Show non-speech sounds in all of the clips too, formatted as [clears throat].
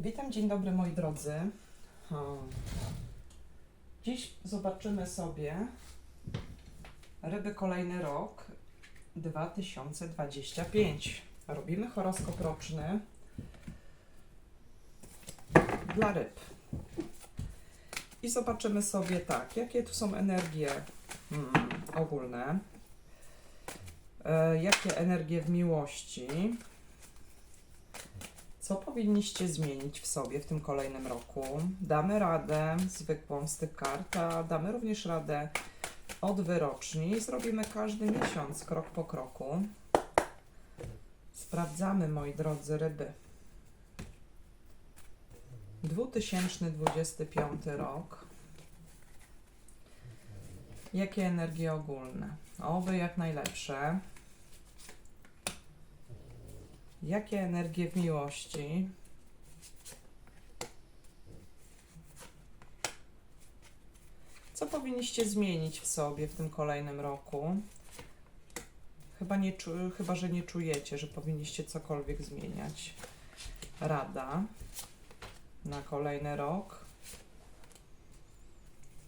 Witam, dzień dobry moi drodzy. Dziś zobaczymy sobie ryby kolejny rok 2025. Robimy horoskop roczny dla ryb. I zobaczymy sobie tak, jakie tu są energie hmm, ogólne, e, jakie energie w miłości, co powinniście zmienić w sobie w tym kolejnym roku? Damy radę zwykłą z tych kart, a damy również radę od wyroczni. Zrobimy każdy miesiąc, krok po kroku. Sprawdzamy, moi drodzy, ryby. 2025 rok. Jakie energie ogólne? Oby jak najlepsze. Jakie energie w miłości? Co powinniście zmienić w sobie w tym kolejnym roku? Chyba, nie chyba, że nie czujecie, że powinniście cokolwiek zmieniać. Rada na kolejny rok.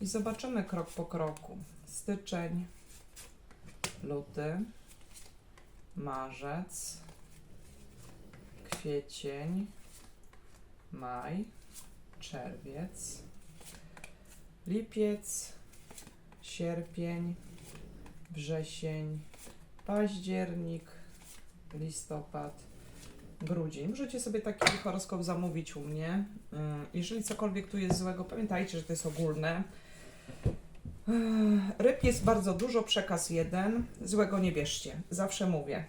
I zobaczymy krok po kroku. Styczeń, luty, marzec, kwiecień, maj, czerwiec, lipiec, sierpień, wrzesień, październik, listopad, grudzień. Możecie sobie taki horoskop zamówić u mnie. Mm, Jeżeli cokolwiek tu jest złego, pamiętajcie, że to jest ogólne. Ryb jest bardzo dużo, przekaz jeden. Złego nie bierzcie. Zawsze mówię.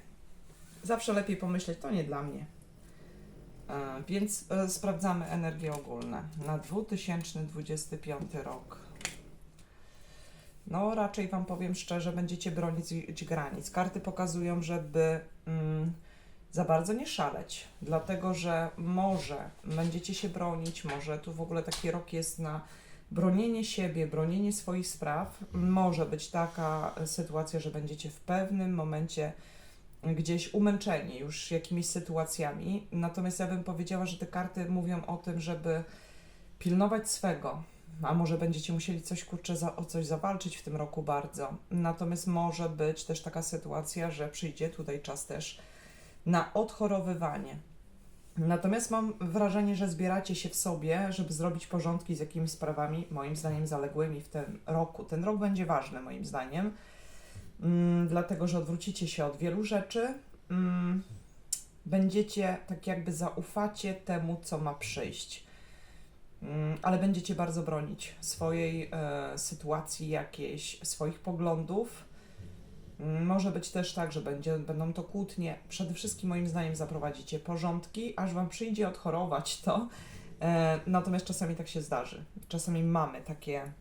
Zawsze lepiej pomyśleć, to nie dla mnie. E, Więc e, sprawdzamy energie ogólne na 2025 rok. No, raczej Wam powiem szczerze, będziecie bronić granic. Karty pokazują, żeby mm, za bardzo nie szaleć, dlatego że może będziecie się bronić, może tu w ogóle taki rok jest na bronienie siebie, bronienie swoich spraw. Może być taka e, sytuacja, że będziecie w pewnym momencie gdzieś umęczeni już jakimiś sytuacjami. Natomiast ja bym powiedziała, że te karty mówią o tym, żeby pilnować swego. A może będziecie musieli coś kurczę za, o coś zawalczyć w tym roku bardzo. Natomiast może być też taka sytuacja, że przyjdzie tutaj czas też na odchorowywanie. Natomiast mam wrażenie, że zbieracie się w sobie, żeby zrobić porządki z jakimiś sprawami, moim zdaniem, zaległymi w tym roku. Ten rok będzie ważny, moim zdaniem mm, dlatego że odwrócicie się od wielu rzeczy. Mm, będziecie tak jakby zaufacie temu, co ma przyjść. Mm, ale będziecie bardzo bronić swojej e, sytuacji jakiejś, swoich poglądów. Może być też tak, że będzie, będą to kłótnie. Przede wszystkim, moim zdaniem, zaprowadzicie porządki, aż Wam przyjdzie odchorować to. E, natomiast czasami tak się zdarzy. Czasami mamy takie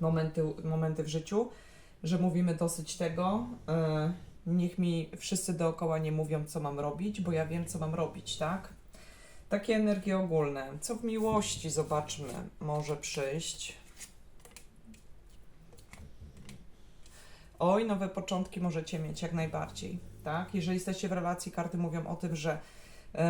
momenty, momenty w życiu, że mówimy dosyć tego. e, niech mi wszyscy dookoła nie mówią, co mam robić, bo ja wiem, co mam robić, tak? Takie energie ogólne. Co w miłości, zobaczmy, może przyjść. Oj, nowe początki możecie mieć jak najbardziej, tak? Jeżeli jesteście w relacji, karty mówią o tym, że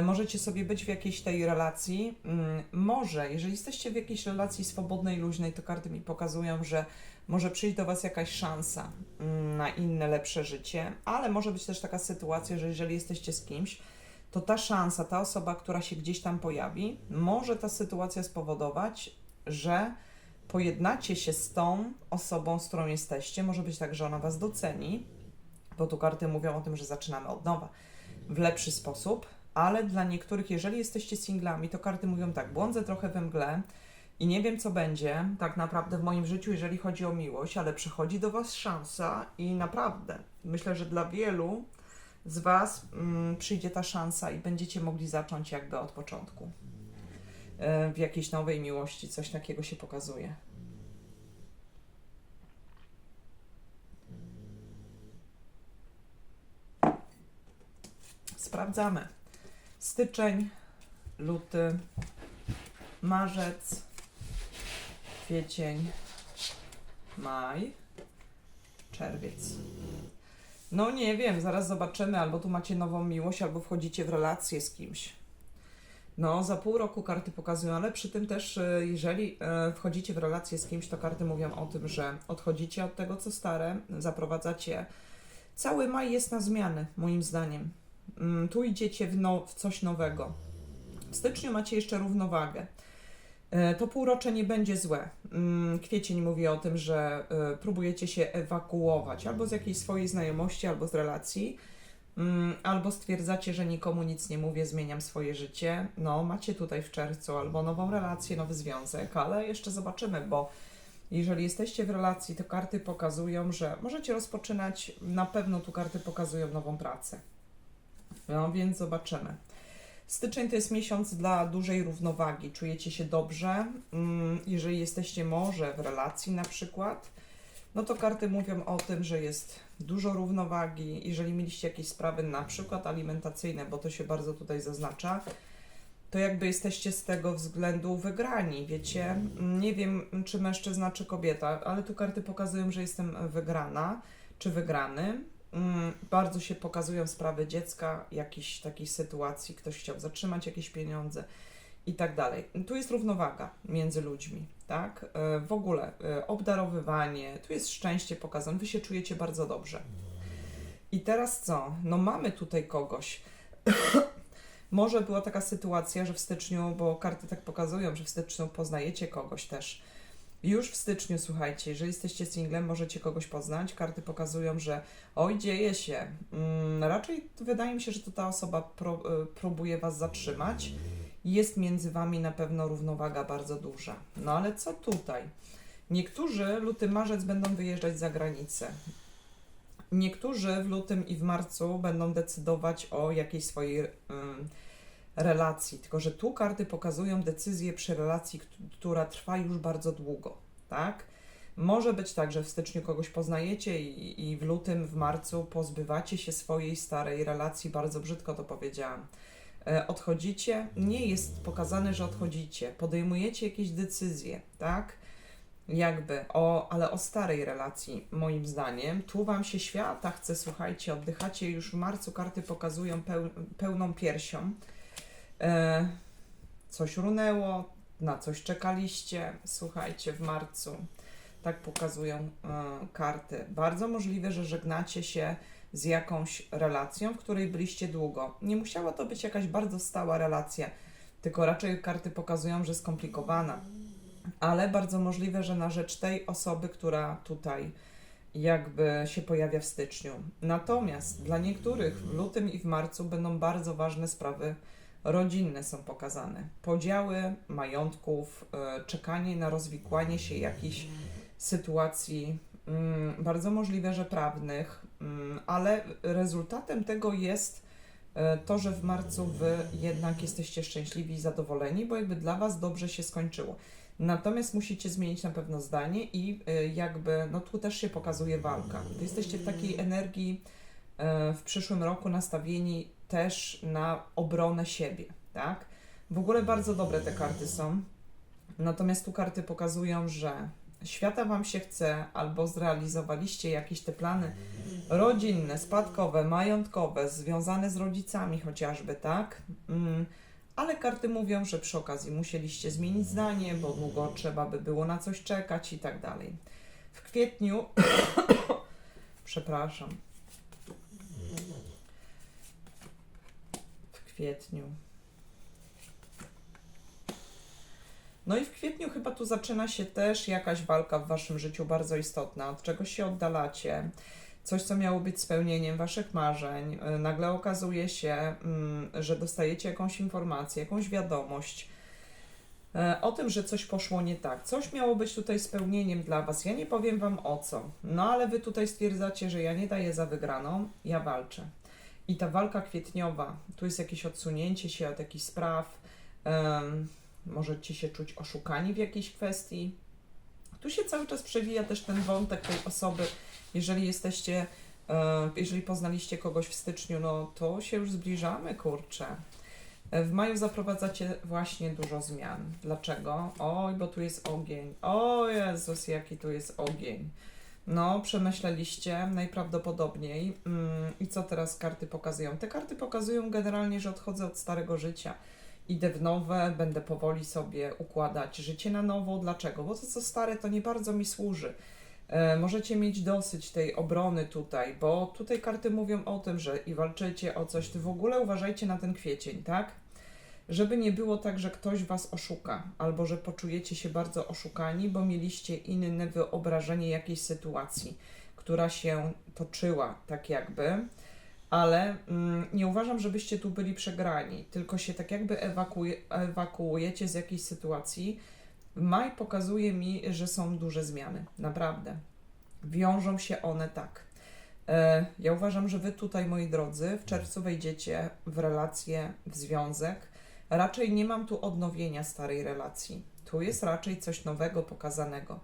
możecie sobie być w jakiejś tej relacji. Mm, może, jeżeli jesteście w jakiejś relacji swobodnej, luźnej, to karty mi pokazują, że może przyjść do Was jakaś szansa mm, na inne, lepsze życie, ale może być też taka sytuacja, że jeżeli jesteście z kimś, to ta szansa, ta osoba, która się gdzieś tam pojawi, może ta sytuacja spowodować, że pojednacie się z tą osobą, z którą jesteście. Może być tak, że ona Was doceni, bo tu karty mówią o tym, że zaczynamy od nowa w lepszy sposób, ale dla niektórych, jeżeli jesteście singlami, to karty mówią tak, błądzę trochę we mgle i nie wiem, co będzie tak naprawdę w moim życiu, jeżeli chodzi o miłość, ale przychodzi do Was szansa i naprawdę myślę, że dla wielu z Was mm, przyjdzie ta szansa i będziecie mogli zacząć jakby od początku. E, W jakiejś nowej miłości, coś takiego się pokazuje. Sprawdzamy. Styczeń, luty, marzec, kwiecień, maj, czerwiec. No nie wiem, zaraz zobaczymy, albo tu macie nową miłość, albo wchodzicie w relację z kimś. No, za pół roku karty pokazują, ale przy tym też, e, jeżeli e, wchodzicie w relację z kimś, to karty mówią o tym, że odchodzicie od tego, co stare, zaprowadzacie. Cały maj jest na zmiany, moim zdaniem. Mm, Tu idziecie w, no, w coś nowego. W styczniu macie jeszcze równowagę. E, To półrocze nie będzie złe. Mm, Kwiecień mówi o tym, że e, próbujecie się ewakuować albo z jakiejś swojej znajomości, albo z relacji. Mm, Albo stwierdzacie, że nikomu nic nie mówię, zmieniam swoje życie. No, macie tutaj w czerwcu albo nową relację, nowy związek, ale jeszcze zobaczymy, bo jeżeli jesteście w relacji, to karty pokazują, że możecie rozpoczynać, na pewno tu karty pokazują nową pracę. No, więc zobaczymy. Styczeń to jest miesiąc dla dużej równowagi. Czujecie się dobrze. Mm, Jeżeli jesteście może w relacji na przykład, no to karty mówią o tym, że jest dużo równowagi. Jeżeli mieliście jakieś sprawy, na przykład alimentacyjne, bo to się bardzo tutaj zaznacza, to jakby jesteście z tego względu wygrani, wiecie? Nie wiem, czy mężczyzna, czy kobieta, ale tu karty pokazują, że jestem wygrana, czy wygrany. Mm, Bardzo się pokazują sprawy dziecka, jakiejś takiej sytuacji, ktoś chciał zatrzymać jakieś pieniądze i tak dalej. Tu jest równowaga między ludźmi, tak? E, W ogóle e, obdarowywanie, tu jest szczęście pokazane, wy się czujecie bardzo dobrze. I teraz co? No mamy tutaj kogoś. [coughs] Może była taka sytuacja, że w styczniu, bo karty tak pokazują, że w styczniu poznajecie kogoś też. Już w styczniu, słuchajcie, jeżeli jesteście singlem, możecie kogoś poznać. Karty pokazują, że oj, dzieje się. Mm, raczej wydaje mi się, że to ta osoba pro, y, próbuje Was zatrzymać. Jest między Wami na pewno równowaga bardzo duża. No ale co tutaj? Niektórzy luty, marzec będą wyjeżdżać za granicę. Niektórzy w lutym i w marcu będą decydować o jakiejś swojej relacji. Tylko, że tu karty pokazują decyzję przy relacji, kt- która trwa już bardzo długo, tak? Może być tak, że w styczniu kogoś poznajecie i, i w lutym, w marcu pozbywacie się swojej starej relacji, bardzo brzydko to powiedziałam. E, Odchodzicie, nie jest pokazane, że odchodzicie, podejmujecie jakieś decyzje, tak? Jakby, o, ale o starej relacji, moim zdaniem. Tu Wam się świata chce, słuchajcie, oddychacie już w marcu, karty pokazują peł, pełną piersią. E, coś runęło, na coś czekaliście, słuchajcie, w marcu. Tak pokazują e, karty. Bardzo możliwe, że żegnacie się z jakąś relacją, w której byliście długo. Nie musiała to być jakaś bardzo stała relacja, tylko raczej karty pokazują, że skomplikowana. Ale bardzo możliwe, że na rzecz tej osoby, która tutaj jakby się pojawia w styczniu. Natomiast dla niektórych w lutym i w marcu będą bardzo ważne sprawy rodzinne są pokazane. Podziały majątków, e, czekanie na rozwikłanie się jakichś sytuacji, mm, bardzo możliwe, że prawnych, mm, ale rezultatem tego jest e, to, że w marcu wy jednak jesteście szczęśliwi i zadowoleni, bo jakby dla was dobrze się skończyło. Natomiast musicie zmienić na pewno zdanie i e, jakby, no tu też się pokazuje walka. Wy jesteście w takiej energii w przyszłym roku nastawieni też na obronę siebie, tak? W ogóle bardzo dobre te karty są. Natomiast tu karty pokazują, że świata Wam się chce, albo zrealizowaliście jakieś te plany rodzinne, spadkowe, majątkowe, związane z rodzicami chociażby, tak? Mm, ale karty mówią, że przy okazji musieliście zmienić zdanie, bo długo trzeba by było na coś czekać i tak dalej. W kwietniu, [coughs] przepraszam, kwietniu. No i w kwietniu chyba tu zaczyna się też jakaś walka w waszym życiu bardzo istotna, od czegoś się oddalacie. Coś, co miało być spełnieniem waszych marzeń, y, nagle okazuje się, mm, że dostajecie jakąś informację, jakąś wiadomość e, o tym, że coś poszło nie tak. Coś miało być tutaj spełnieniem dla was. Ja nie powiem wam o co. No ale wy tutaj stwierdzacie, że ja nie daję za wygraną, ja walczę. I ta walka kwietniowa, tu jest jakieś odsunięcie się od jakichś spraw, em, możecie się czuć oszukani w jakiejś kwestii. Tu się cały czas przewija też ten wątek tej osoby, jeżeli jesteście, e, jeżeli poznaliście kogoś w styczniu, no to się już zbliżamy, kurczę. E, W maju zaprowadzacie właśnie dużo zmian. Dlaczego? Oj, bo tu jest ogień. O Jezus, jaki tu jest ogień. No, przemyśleliście najprawdopodobniej. Mm, I co teraz karty pokazują? Te karty pokazują generalnie, że odchodzę od starego życia. idę w nowe, będę powoli sobie układać życie na nowo. Dlaczego? Bo to, co stare, to nie bardzo mi służy. E, możecie mieć dosyć tej obrony tutaj, bo tutaj karty mówią o tym, że i walczycie o coś. Ty w ogóle uważajcie na ten kwiecień, tak? Żeby nie było tak, że ktoś was oszuka, albo że poczujecie się bardzo oszukani, bo mieliście inne wyobrażenie jakiejś sytuacji, która się toczyła, tak jakby. Ale mm, nie uważam, żebyście tu byli przegrani, tylko się tak jakby ewakuuje, ewakuujecie z jakiejś sytuacji. Maj pokazuje mi, że są duże zmiany, naprawdę. Wiążą się one tak. E, Ja uważam, że Wy tutaj, moi drodzy, w czerwcu wejdziecie w relację, w związek. Raczej nie mam tu odnowienia starej relacji. Tu jest raczej coś nowego pokazanego.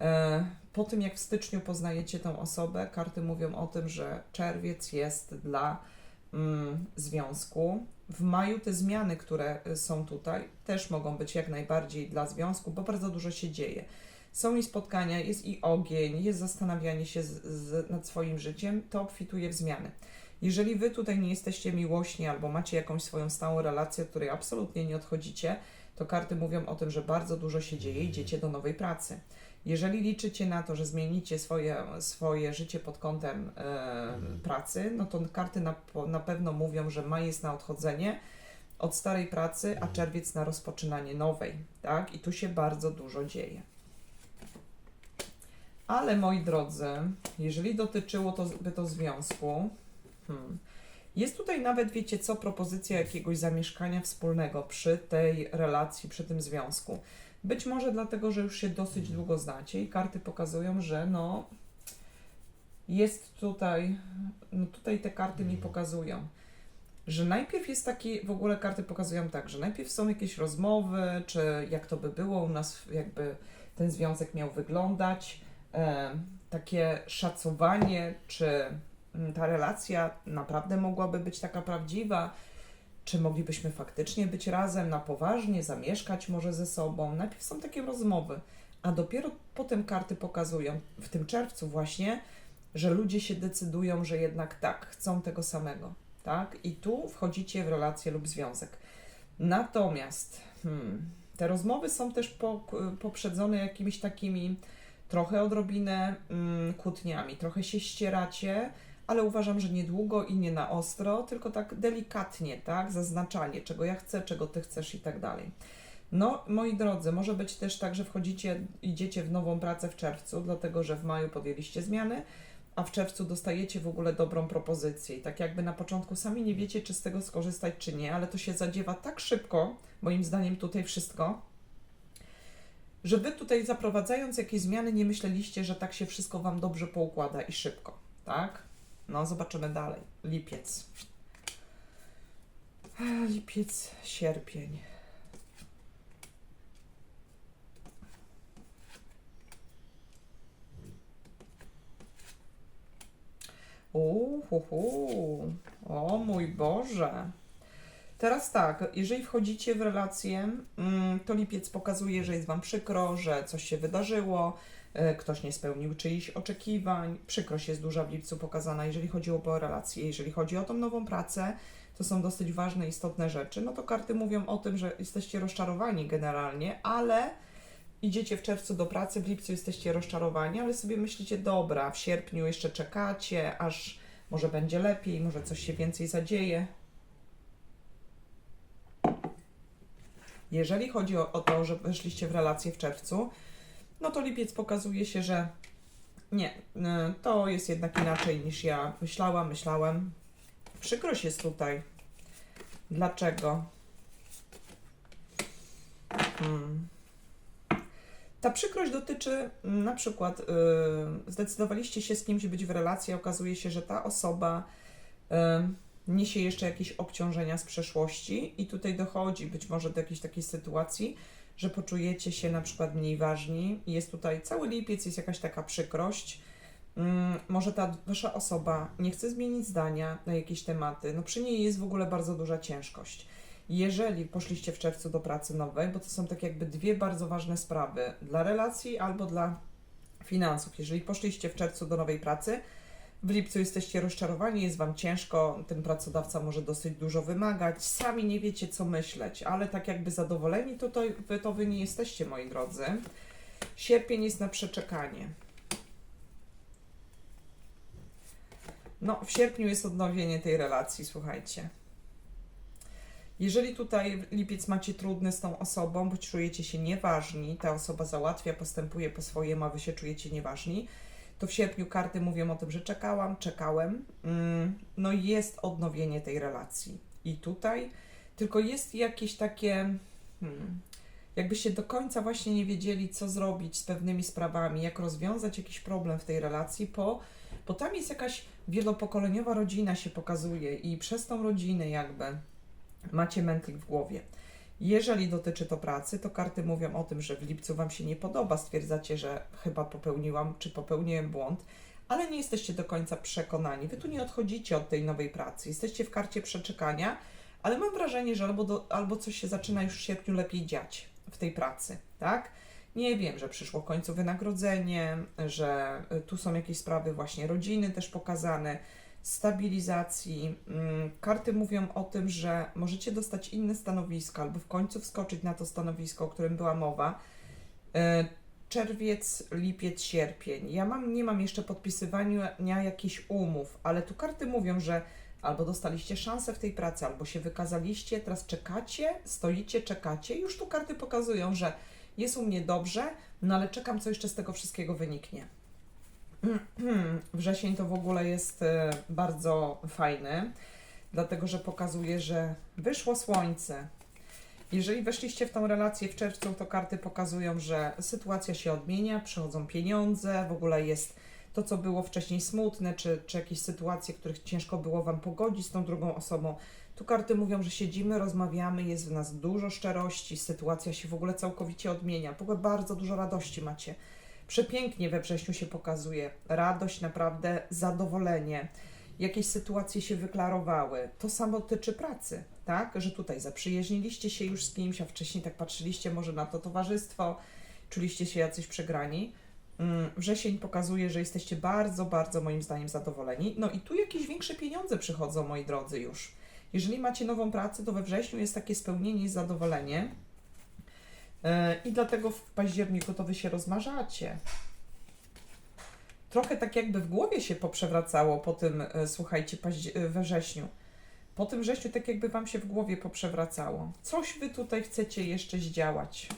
E, Po tym, jak w styczniu poznajecie tą osobę, karty mówią o tym, że czerwiec jest dla mm, związku. W maju te zmiany, które y, są tutaj, też mogą być jak najbardziej dla związku, bo bardzo dużo się dzieje. Są i spotkania, jest i ogień, jest zastanawianie się z, z, nad swoim życiem, to obfituje w zmiany. Jeżeli wy tutaj nie jesteście miłośni albo macie jakąś swoją stałą relację, od której absolutnie nie odchodzicie, to karty mówią o tym, że bardzo dużo się dzieje i idziecie do nowej pracy. Jeżeli liczycie na to, że zmienicie swoje, swoje życie pod kątem e, pracy, no to karty na, na pewno mówią, że maj jest na odchodzenie od starej pracy, a czerwiec na rozpoczynanie nowej, tak? I tu się bardzo dużo dzieje. Ale moi drodzy, jeżeli dotyczyło to, by to związku, hmm, jest tutaj nawet, wiecie co, propozycja jakiegoś zamieszkania wspólnego przy tej relacji, przy tym związku. Być może dlatego, że już się dosyć długo znacie i karty pokazują, że no jest tutaj, no tutaj te karty mi pokazują, że najpierw jest taki, w ogóle karty pokazują tak, że najpierw są jakieś rozmowy, czy jak to by było u nas, jakby ten związek miał wyglądać, e, takie szacowanie, czy ta relacja naprawdę mogłaby być taka prawdziwa, czy moglibyśmy faktycznie być razem na poważnie, zamieszkać może ze sobą. Najpierw są takie rozmowy, a dopiero potem karty pokazują, w tym czerwcu właśnie, że ludzie się decydują, że jednak tak, chcą tego samego, tak? I tu wchodzicie w relację lub związek. Natomiast hmm, te rozmowy są też po, poprzedzone jakimiś takimi trochę odrobinę mm, kłótniami, trochę się ścieracie, ale uważam, że niedługo i nie na ostro, tylko tak delikatnie, tak? Zaznaczanie, czego ja chcę, czego ty chcesz i tak dalej. No, moi drodzy, może być też tak, że wchodzicie, idziecie w nową pracę w czerwcu, dlatego że w maju podjęliście zmiany, a w czerwcu dostajecie w ogóle dobrą propozycję. I tak jakby na początku sami nie wiecie, czy z tego skorzystać, czy nie, ale to się zadziewa tak szybko, moim zdaniem tutaj wszystko, że wy tutaj zaprowadzając jakieś zmiany nie myśleliście, że tak się wszystko wam dobrze poukłada i szybko, tak? No, zobaczymy dalej. Lipiec. Lipiec, sierpień. Uhuhu. O mój Boże. Teraz tak, jeżeli wchodzicie w relację, mm, to lipiec pokazuje, że jest Wam przykro, że coś się wydarzyło, ktoś nie spełnił czyichś oczekiwań. Przykrość jest duża w lipcu pokazana, jeżeli chodzi o relacje. Jeżeli chodzi o tą nową pracę, to są dosyć ważne, istotne rzeczy. No to karty mówią o tym, że jesteście rozczarowani generalnie, ale idziecie w czerwcu do pracy, w lipcu jesteście rozczarowani, ale sobie myślicie, dobra, w sierpniu jeszcze czekacie, aż może będzie lepiej, może coś się więcej zadzieje. Jeżeli chodzi o, o to, że weszliście w relację w czerwcu, no to lipiec pokazuje się, że nie, y, to jest jednak inaczej niż ja myślałam, myślałem. Przykrość jest tutaj. Dlaczego? Hmm. Ta przykrość dotyczy mm, na przykład, y, zdecydowaliście się z kimś być w relacji, okazuje się, że ta osoba y, niesie jeszcze jakieś obciążenia z przeszłości i tutaj dochodzi być może do jakiejś takiej sytuacji, że poczujecie się na przykład mniej ważni jest tutaj cały lipiec, jest jakaś taka przykrość. Mm, może ta wasza osoba nie chce zmienić zdania na jakieś tematy, no przy niej jest w ogóle bardzo duża ciężkość. Jeżeli poszliście w czerwcu do pracy nowej, bo to są tak jakby dwie bardzo ważne sprawy dla relacji albo dla finansów. Jeżeli poszliście w czerwcu do nowej pracy, W lipcu jesteście rozczarowani, jest Wam ciężko, ten pracodawca może dosyć dużo wymagać, sami nie wiecie co myśleć, ale tak jakby zadowoleni to, to, wy, to Wy nie jesteście, moi drodzy. Sierpień jest na przeczekanie. No, w sierpniu jest odnowienie tej relacji, słuchajcie. Jeżeli tutaj lipiec macie trudny z tą osobą, bo czujecie się nieważni, ta osoba załatwia, postępuje po swojemu, a wy się czujecie nieważni, to w sierpniu karty mówią o tym, że czekałam, czekałem. Mm, No i jest odnowienie tej relacji. I tutaj tylko jest jakieś takie, hmm, jakbyście do końca właśnie nie wiedzieli, co zrobić z pewnymi sprawami, jak rozwiązać jakiś problem w tej relacji, po, bo tam jest jakaś wielopokoleniowa rodzina się pokazuje i przez tą rodzinę jakby macie mętlik w głowie. Jeżeli dotyczy to pracy, to karty mówią o tym, że w lipcu Wam się nie podoba, stwierdzacie, że chyba popełniłam, czy popełniłem błąd, ale nie jesteście do końca przekonani. Wy tu nie odchodzicie od tej nowej pracy. Jesteście w karcie przeczekania, ale mam wrażenie, że albo, do, albo coś się zaczyna już w sierpniu lepiej dziać w tej pracy, tak? Nie wiem, że przyszło końcu wynagrodzenie, że tu są jakieś sprawy właśnie rodziny też pokazane, stabilizacji. Mm, Karty mówią o tym, że możecie dostać inne stanowisko albo w końcu wskoczyć na to stanowisko, o którym była mowa. Y, Czerwiec, lipiec, sierpień. Ja mam, nie mam jeszcze podpisywania jakichś umów, ale tu karty mówią, że albo dostaliście szansę w tej pracy, albo się wykazaliście, teraz czekacie, stoicie, czekacie. Już tu karty pokazują, że jest u mnie dobrze, no ale czekam, co jeszcze z tego wszystkiego wyniknie. [clears throat] Wrzesień to w ogóle jest e, bardzo fajny, dlatego że pokazuje, że wyszło słońce. Jeżeli weszliście w tą relację w czerwcu, to karty pokazują, że sytuacja się odmienia, przychodzą pieniądze, w ogóle jest to, co było wcześniej smutne, czy, czy jakieś sytuacje, których ciężko było Wam pogodzić z tą drugą osobą. Tu karty mówią, że siedzimy, rozmawiamy, jest w nas dużo szczerości, sytuacja się w ogóle całkowicie odmienia. W ogóle bardzo dużo radości macie. Przepięknie we wrześniu się pokazuje. Radość, naprawdę zadowolenie. Jakieś sytuacje się wyklarowały. To samo dotyczy pracy, tak? Że tutaj zaprzyjaźniliście się już z kimś, a wcześniej tak patrzyliście może na to towarzystwo, czuliście się jacyś przegrani. Mm, Wrzesień pokazuje, że jesteście bardzo, bardzo moim zdaniem zadowoleni. No i tu jakieś większe pieniądze przychodzą, moi drodzy, już. Jeżeli macie nową pracę, to we wrześniu jest takie spełnienie i zadowolenie. E, I dlatego w październiku to wy się rozmarzacie. Trochę tak jakby w głowie się poprzewracało po tym, e, słuchajcie, e, we wrześniu. Po tym wrześniu tak jakby wam się w głowie poprzewracało. Coś wy tutaj chcecie jeszcze zdziałać.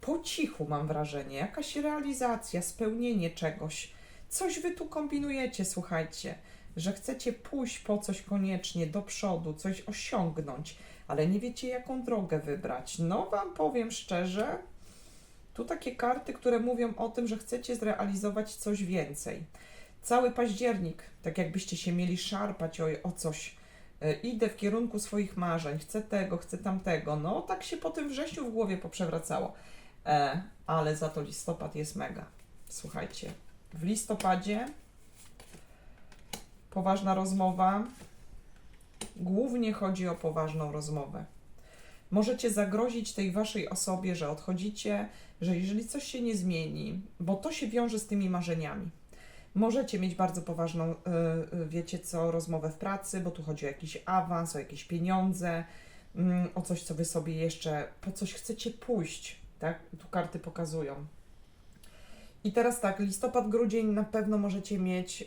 Po cichu mam wrażenie, jakaś realizacja, spełnienie czegoś. Coś wy tu kombinujecie, słuchajcie, że chcecie pójść po coś koniecznie do przodu, coś osiągnąć, ale nie wiecie jaką drogę wybrać. No wam powiem szczerze, tu takie karty, które mówią o tym, że chcecie zrealizować coś więcej. Cały październik, tak jakbyście się mieli szarpać o, o coś. E, Idę w kierunku swoich marzeń, chcę tego, chcę tamtego. No, tak się po tym wrześniu w głowie poprzewracało. E, ale za to listopad jest mega. Słuchajcie, w listopadzie poważna rozmowa. Głównie chodzi o poważną rozmowę. Możecie zagrozić tej waszej osobie, że odchodzicie, że jeżeli coś się nie zmieni, bo to się wiąże z tymi marzeniami. Możecie mieć bardzo poważną, y, y, wiecie co, rozmowę w pracy, bo tu chodzi o jakiś awans, o jakieś pieniądze, mm, o coś, co wy sobie jeszcze, po coś chcecie pójść, tak? Tu karty pokazują. I teraz tak, listopad, grudzień na pewno możecie mieć y,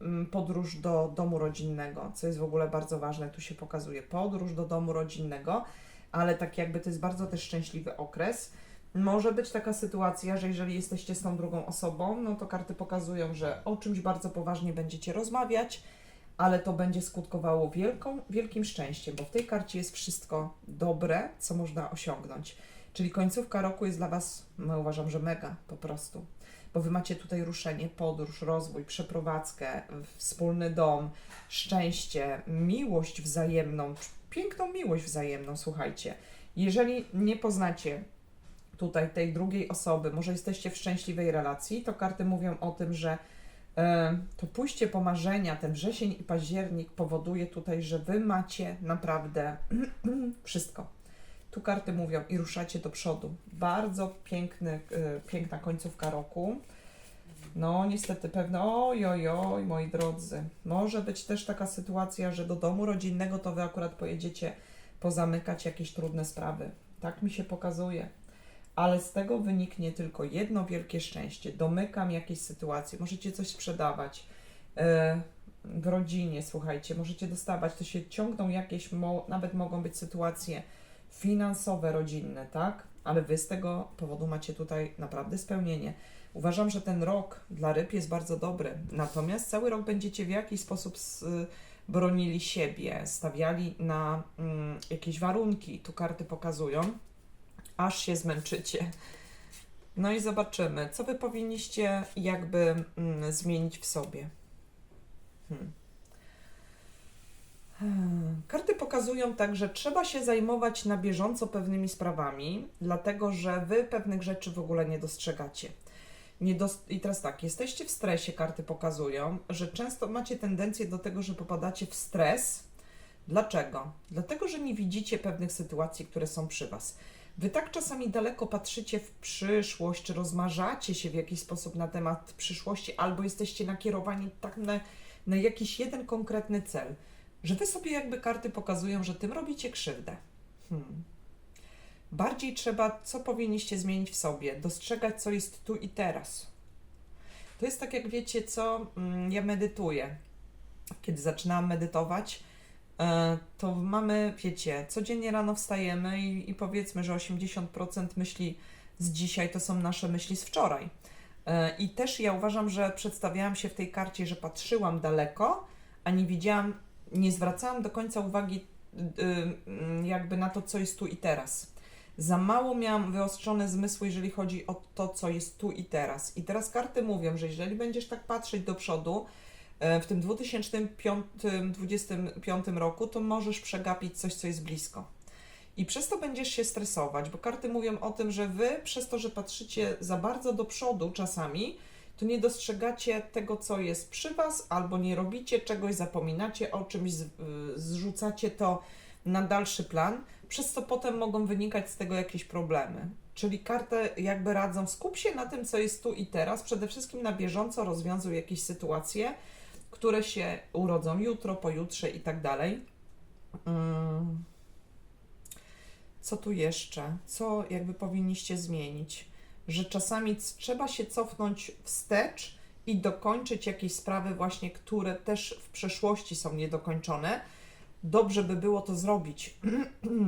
mm, podróż do domu rodzinnego, co jest w ogóle bardzo ważne. Tu się pokazuje podróż do domu rodzinnego, ale tak jakby to jest bardzo też szczęśliwy okres. Może być taka sytuacja, że jeżeli jesteście z tą drugą osobą, no to karty pokazują, że o czymś bardzo poważnie będziecie rozmawiać, ale to będzie skutkowało wielką, wielkim szczęściem, bo w tej karcie jest wszystko dobre, co można osiągnąć. Czyli końcówka roku jest dla Was, no uważam, że mega po prostu. Bo Wy macie tutaj ruszenie, podróż, rozwój, przeprowadzkę, wspólny dom, szczęście, miłość wzajemną, piękną miłość wzajemną, słuchajcie. Jeżeli nie poznacie tutaj tej drugiej osoby, może jesteście w szczęśliwej relacji, to karty mówią o tym, że e, to pójście po marzenia, ten wrzesień i październik powoduje tutaj, że Wy macie naprawdę [clears throat] wszystko. Tu karty mówią i ruszacie do przodu. Bardzo piękny, e, piękna końcówka roku. No, niestety pewne, oj, oj, moi drodzy. Może być też taka sytuacja, że do domu rodzinnego to wy akurat pojedziecie pozamykać jakieś trudne sprawy. Tak mi się pokazuje. Ale z tego wyniknie tylko jedno wielkie szczęście. Domykam jakieś sytuacje. Możecie coś sprzedawać e, w rodzinie, słuchajcie, możecie dostawać. To się ciągną jakieś, nawet mogą być sytuacje finansowe, rodzinne, tak? Ale wy z tego powodu macie tutaj naprawdę spełnienie. Uważam, że ten rok dla ryb jest bardzo dobry. Natomiast cały rok będziecie w jakiś sposób s- bronili siebie, stawiali na mm, jakieś warunki. Tu karty pokazują, aż się zmęczycie. No i zobaczymy, co wy powinniście jakby mm, zmienić w sobie. Hmm. Hmm. Karty pokazują tak, że trzeba się zajmować na bieżąco pewnymi sprawami, dlatego że wy pewnych rzeczy w ogóle nie dostrzegacie. Nie I teraz tak, jesteście w stresie, karty pokazują, że często macie tendencję do tego, że popadacie w stres. Dlaczego? Dlatego, że nie widzicie pewnych sytuacji, które są przy Was. Wy tak czasami daleko patrzycie w przyszłość, czy rozmarzacie się w jakiś sposób na temat przyszłości, albo jesteście nakierowani tak na, na jakiś jeden konkretny cel, że Wy sobie jakby karty pokazują, że tym robicie krzywdę. Hmm. Bardziej trzeba, co powinniście zmienić w sobie, dostrzegać, co jest tu i teraz. To jest tak, jak wiecie, co mm, ja medytuję. Kiedy zaczynałam medytować, e, to mamy, wiecie, codziennie rano wstajemy i, i powiedzmy, że 80% myśli z dzisiaj to są nasze myśli z wczoraj. E, I też ja uważam, że przedstawiałam się w tej karcie, że patrzyłam daleko, a nie widziałam, nie zwracałam do końca uwagi y, y, jakby na to, co jest tu i teraz. Za mało miałam wyostrzone zmysły, jeżeli chodzi o to, co jest tu i teraz. I teraz karty mówią, że jeżeli będziesz tak patrzeć do przodu, e, w tym 2025 roku, to możesz przegapić coś, co jest blisko. I przez to będziesz się stresować, bo karty mówią o tym, że wy przez to, że patrzycie za bardzo do przodu czasami, to nie dostrzegacie tego, co jest przy was, albo nie robicie czegoś, zapominacie o czymś, y, zrzucacie to na dalszy plan, przez co potem mogą wynikać z tego jakieś problemy. Czyli karty jakby radzą, skup się na tym, co jest tu i teraz, przede wszystkim na bieżąco rozwiązuj jakieś sytuacje, które się urodzą jutro, pojutrze i tak dalej. Mm. Co tu jeszcze? Co jakby powinniście zmienić? Że czasami trzeba się cofnąć wstecz i dokończyć jakieś sprawy właśnie, które też w przeszłości są niedokończone. Dobrze by było to zrobić.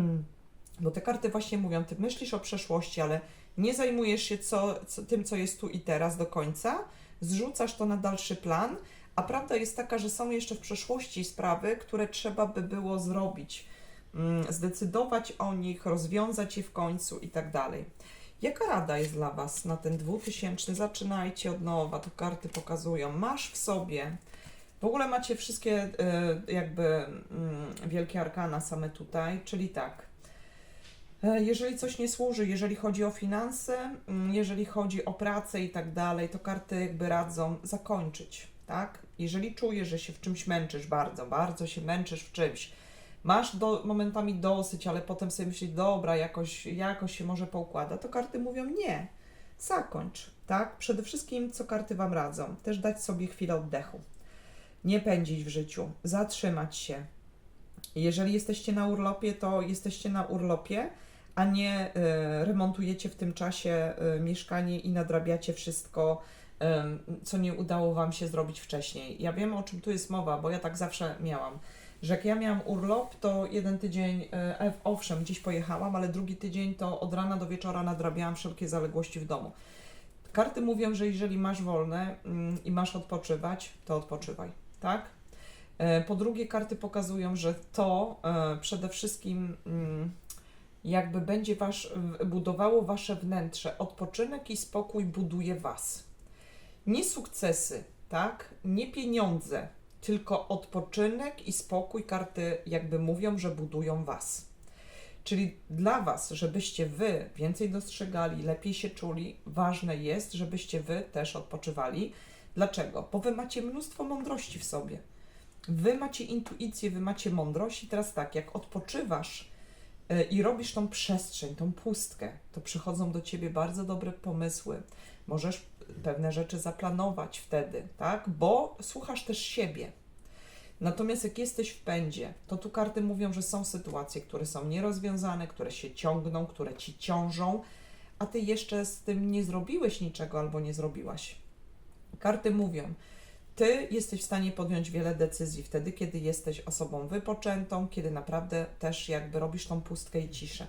[clears throat] Bo te karty właśnie mówią, ty myślisz o przeszłości, ale nie zajmujesz się co, co, tym, co jest tu i teraz do końca, zrzucasz to na dalszy plan, a prawda jest taka, że są jeszcze w przeszłości sprawy, które trzeba by było zrobić, mm, zdecydować o nich, rozwiązać je w końcu i tak dalej. Jaka rada jest dla Was na ten 2000? Zaczynajcie od nowa, tu karty pokazują. Masz w sobie, w ogóle macie wszystkie y, jakby mm, wielkie arkana same tutaj, czyli tak. E, Jeżeli coś nie służy, jeżeli chodzi o finanse, mm, jeżeli chodzi o pracę i tak dalej, to karty jakby radzą zakończyć, tak? Jeżeli czujesz, że się w czymś męczysz bardzo, bardzo się męczysz w czymś, masz do, momentami dosyć, ale potem sobie myślisz, dobra, jakoś, jakoś się może poukłada, to karty mówią nie, zakończ, tak? Przede wszystkim, co karty Wam radzą, też dać sobie chwilę oddechu, nie pędzić w życiu, zatrzymać się. Jeżeli jesteście na urlopie, to jesteście na urlopie, a nie e, remontujecie w tym czasie e, mieszkanie i nadrabiacie wszystko, em, co nie udało Wam się zrobić wcześniej. Ja wiem, o czym tu jest mowa, bo ja tak zawsze miałam, że jak ja miałam urlop, to jeden tydzień, e, owszem, gdzieś pojechałam, ale drugi tydzień to od rana do wieczora nadrabiałam wszelkie zaległości w domu. Karty mówią, że jeżeli masz wolne mm, i masz odpoczywać, to odpoczywaj, tak? E, Po drugie, karty pokazują, że to e, przede wszystkim mm, jakby będzie wasz, budowało wasze wnętrze. Odpoczynek i spokój buduje was. Nie sukcesy, tak? Nie pieniądze, tylko odpoczynek i spokój. Karty jakby mówią, że budują was. Czyli dla was, żebyście wy więcej dostrzegali, lepiej się czuli, ważne jest, żebyście wy też odpoczywali. Dlaczego? Bo wy macie mnóstwo mądrości w sobie. Wy macie intuicję, wy macie mądrość i teraz tak, jak odpoczywasz e, i robisz tą przestrzeń, tą pustkę, to przychodzą do ciebie bardzo dobre pomysły. Możesz pewne rzeczy zaplanować wtedy, tak? Bo słuchasz też siebie. Natomiast jak jesteś w pędzie, to tu karty mówią, że są sytuacje, które są nierozwiązane, które się ciągną, które ci ciążą, a ty jeszcze z tym nie zrobiłeś niczego albo nie zrobiłaś. Karty mówią, ty jesteś w stanie podjąć wiele decyzji wtedy, kiedy jesteś osobą wypoczętą, kiedy naprawdę też jakby robisz tą pustkę i ciszę.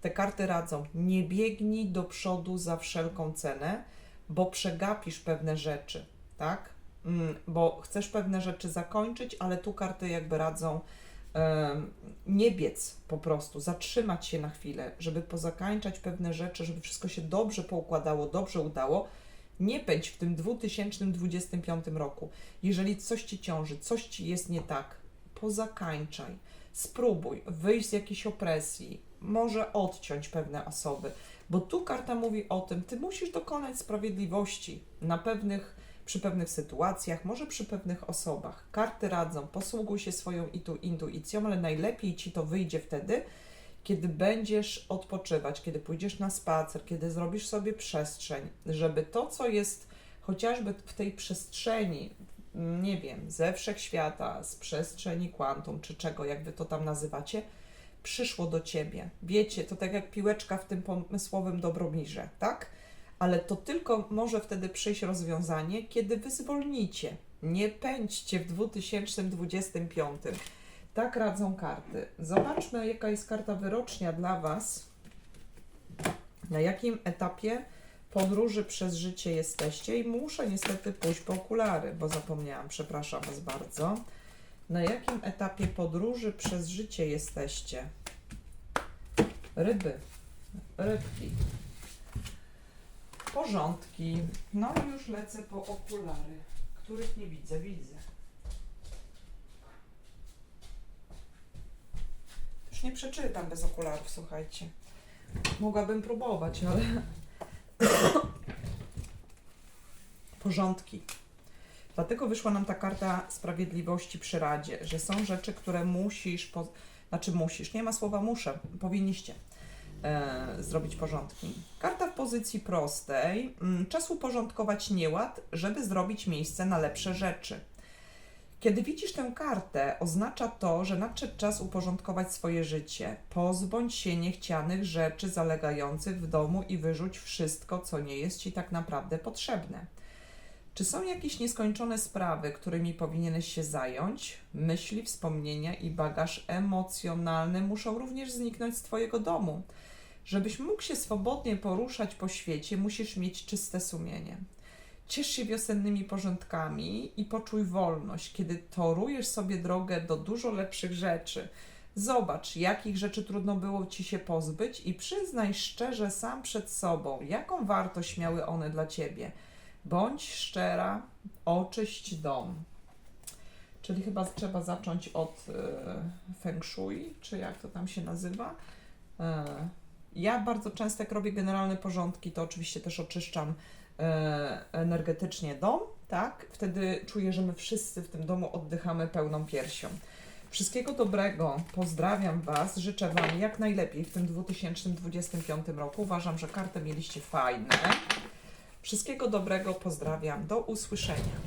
Te karty radzą, nie biegnij do przodu za wszelką cenę, bo przegapisz pewne rzeczy, tak? Mm, Bo chcesz pewne rzeczy zakończyć, ale tu karty jakby radzą nie biec po prostu, zatrzymać się na chwilę, żeby pozakańczać pewne rzeczy, żeby wszystko się dobrze poukładało, dobrze udało. Nie pędź w tym 2025 roku. Jeżeli coś ci ciąży, coś ci jest nie tak, pozakańczaj. Spróbuj wyjść z jakiejś opresji, może odciąć pewne osoby, bo tu karta mówi o tym, ty musisz dokonać sprawiedliwości na pewnych, przy pewnych sytuacjach, może przy pewnych osobach. Karty radzą, posługuj się swoją intu, intuicją, ale najlepiej ci to wyjdzie wtedy, kiedy będziesz odpoczywać, kiedy pójdziesz na spacer, kiedy zrobisz sobie przestrzeń, żeby to, co jest chociażby w tej przestrzeni, nie wiem, ze wszechświata, z przestrzeni kwantum, czy czego, jak wy to tam nazywacie, przyszło do ciebie. Wiecie, to tak jak piłeczka w tym pomysłowym dobromirze, tak? Ale to tylko może wtedy przyjść rozwiązanie, kiedy wy zwolnicie. Nie pędźcie w 2025. Tak radzą karty. Zobaczmy, jaka jest karta wyrocznia dla Was. Na jakim etapie podróży przez życie jesteście? I muszę niestety pójść po okulary, bo zapomniałam, przepraszam Was bardzo. Na jakim etapie podróży przez życie jesteście? Ryby, rybki, porządki. No już lecę po okulary, których nie widzę, widzę. Już nie przeczytam bez okularów, słuchajcie. Mogłabym próbować, ale. [coughs] Porządki. Dlatego wyszła nam ta karta sprawiedliwości przy Radzie, że są rzeczy, które musisz, po... znaczy musisz, nie ma słowa muszę, powinniście e, zrobić porządki. Karta w pozycji prostej. Mm, Czas uporządkować nieład, żeby zrobić miejsce na lepsze rzeczy. Kiedy widzisz tę kartę, oznacza to, że nadszedł czas uporządkować swoje życie. Pozbądź się niechcianych rzeczy zalegających w domu i wyrzuć wszystko, co nie jest ci tak naprawdę potrzebne. Czy są jakieś nieskończone sprawy, którymi powinieneś się zająć? Myśli, wspomnienia i bagaż emocjonalny muszą również zniknąć z Twojego domu. Żebyś mógł się swobodnie poruszać po świecie, musisz mieć czyste sumienie. Ciesz się wiosennymi porządkami i poczuj wolność, kiedy torujesz sobie drogę do dużo lepszych rzeczy. Zobacz, jakich rzeczy trudno było ci się pozbyć i przyznaj szczerze sam przed sobą, jaką wartość miały one dla ciebie. Bądź szczera, oczyść dom. Czyli chyba trzeba zacząć od e, feng shui, czy jak to tam się nazywa. E, ja bardzo często, jak robię generalne porządki, to oczywiście też oczyszczam e, energetycznie dom, tak? Wtedy czuję, że my wszyscy w tym domu oddychamy pełną piersią. Wszystkiego dobrego, pozdrawiam Was, życzę Wam jak najlepiej w tym 2025 roku. Uważam, że karty mieliście fajne. Wszystkiego dobrego, pozdrawiam, do usłyszenia.